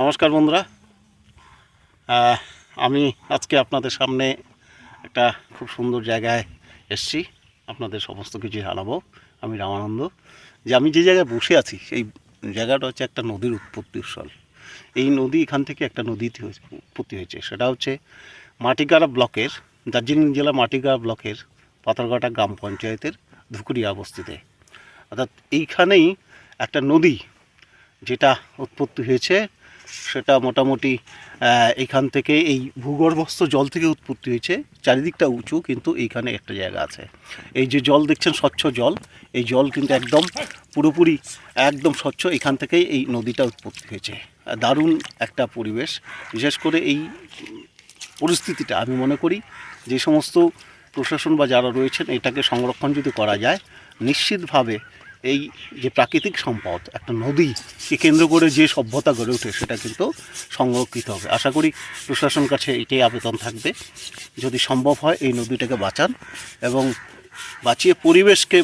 নমস্কার বন্ধুরা। আমি আজকে আপনাদের সামনে একটা খুব সুন্দর জায়গায় এসছি। আপনাদের সমস্ত কিছু জানাব। আমি রামানন্দ। যে আমি যে জায়গায় বসে আছি, সেই জায়গাটা হচ্ছে একটা নদীর উৎপত্তি স্থল। এই নদী এখান থেকে একটা হয়েছে- উৎপত্তি হয়েছে। সেটা হচ্ছে মাটিগাড়া ব্লকের, দার্জিলিং জেলা মাটিগাড়া ব্লকের পাথরঘাটা গ্রাম পঞ্চায়েতের ধুকুরিয়া অবস্থিতে। অর্থাৎ এইখানেই একটা নদী যেটা উৎপত্তি হয়েছে সেটা মোটামুটি আহ, এইখান থেকে এই ভূগর্ভস্থ জল থেকে উৎপত্তি হয়েছে। চারিদিকটা উঁচু কিন্তু এইখানে একটা জায়গা আছে। এই যে জল দেখছেন স্বচ্ছ জল। এই জল কিন্তু একদম পুরোপুরি একদম স্বচ্ছ। এখান থেকেই এই নদীটা উৎপত্তি হয়েছে। দারুণ একটা পরিবেশ। বিশেষ করে এই পরিস্থিতিটা আমি মনে করি যে সমস্ত প্রশাসন বা যারা রয়েছেন এটাকে সংরক্ষণ যদি করা যায় নিশ্চিতভাবে এই যে প্রাকৃতিক সম্পদ একটা নদীকে কেন্দ্র করে যে সভ্যতা গড়ে ওঠে, সেটা কিন্তু সংরক্ষিত হবে। আশা করি প্রশাসন কাছে এটাই আবেদন থাকবে। যদি সম্ভব হয় এই নদীটাকে বাঁচান এবং বাঁচিয়ে পরিবেশকে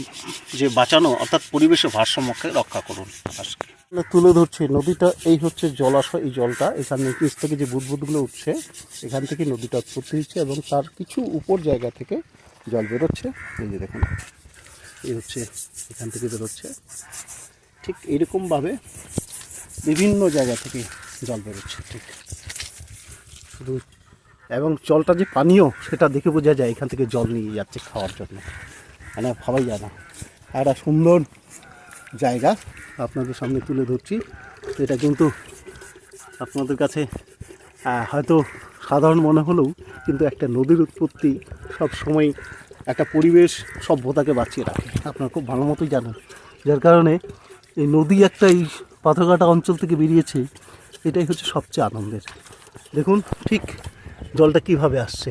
যে বাঁচানো, অর্থাৎ পরিবেশের ভারসাম্যকে রক্ষা করুন। আজকে। তুলে ধরছি, নদীটা, এই হচ্ছে জলাশয়, এই জলটা। এখানে নিচ থেকে যে বুদবুদগুলো উঠছে, এখান থেকে নদীটা উৎপত্তি হচ্ছে এবং তার কিছু উপর জায়গা থেকে জল বেরোচ্ছে। এই যে দেখুন। এই হচ্ছে, এখান থেকে বেরোচ্ছে ঠিক এইরকমভাবে বিভিন্ন জায়গা থেকে জল বেরোচ্ছে, ঠিক। শুধু এবং জলটা যে পানীয়, সেটা দেখে বোঝা যায় এখান থেকে জল নিয়ে যাচ্ছে খাওয়ার জন্য। মানে ভাবাই যায় না। একটা সুন্দর জায়গা আপনাদের সামনে তুলে ধরছি। এটা কিন্তু আপনাদের কাছে হয়তো সাধারণ মনে হলেও কিন্তু একটা নদীর উৎপত্তি সব সময় একটা পরিবেশ সভ্যতাকে বাঁচিয়ে রাখে। আপনার খুব ভালো মতোই জানেন। যার কারণে এই নদী একটা এই পাথরঘাটা অঞ্চল থেকে বেরিয়েছে, এটাই হচ্ছে সবচেয়ে আনন্দের। দেখুন, ঠিক জলটা কীভাবে আসছে।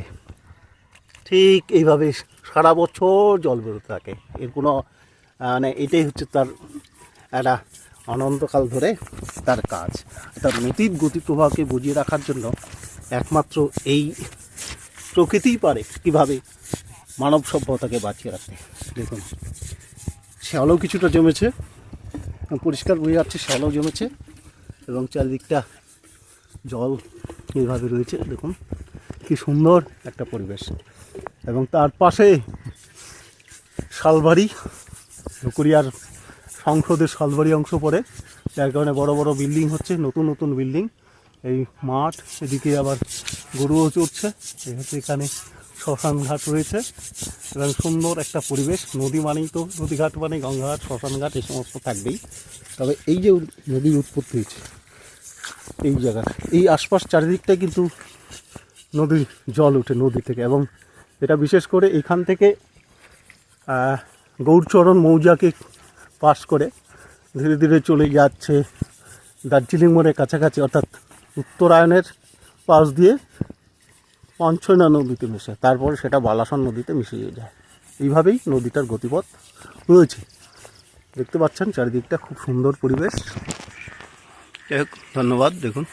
ঠিক এইভাবে সারা বছর জল বেরোতে থাকে। এর কোনো মানে এটাই হচ্ছে তার একটা অনন্তকাল ধরে তার কাজ। তার নদীর গতি প্রবাহকে বুঝিয়ে রাখার জন্য একমাত্র এই প্রকৃতিই পারে কীভাবে মানব সভ্যতাকে বাঁচিয়ে রাখতে। দেখুন শ্যাওলাও কিছুটা জমেছে পরিষ্কার বোঝা যাচ্ছে শ্যাওলাও জমেছে, এবং চারিদিকটা জল এইভাবে রয়েছে। দেখুন, কি সুন্দর একটা পরিবেশ। এবং তার পাশে শালবাড়ি ধুকুরিয়ার সংসদের শালবাড়ি অংশ পড়ে, যার কারণে বড় বড় বিল্ডিং হচ্ছে, নতুন নতুন বিল্ডিং। এই মাঠ, এদিকে আবার গরুও চড়ছে। এখানে শ্মশান ঘাট রয়েছে। এবং সুন্দর একটা পরিবেশ, নদী মানেই তো নদীঘাট মানে গঙ্গাঘাট শ্মশানঘাট এই সমস্ত থাকবেই। তবে এই যে নদীর উৎপত্তি হয়েছে, এই জায়গা, এই আশপাশ চারিদিকটাই কিন্তু নদীর জল ওঠে নদী থেকে। এবং এটা বিশেষ করে এখান থেকে গৌরচরণ মৌজাকে পাস করে ধীরে ধীরে চলে যাচ্ছে দার্জিলিং মোড়ের কাছাকাছি, অর্থাৎ উত্তরায়ণের পাশ দিয়ে পঞ্চনা নদীতে মেশে তারপরে সেটা বালাসন নদীতে মিশিয়ে যায়। এইভাবেই নদীটার গতিপথ রয়েছে। দেখতে পাচ্ছেন চারিদিকটা খুব সুন্দর পরিবেশ। যাই হোক, ধন্যবাদ দেখুন।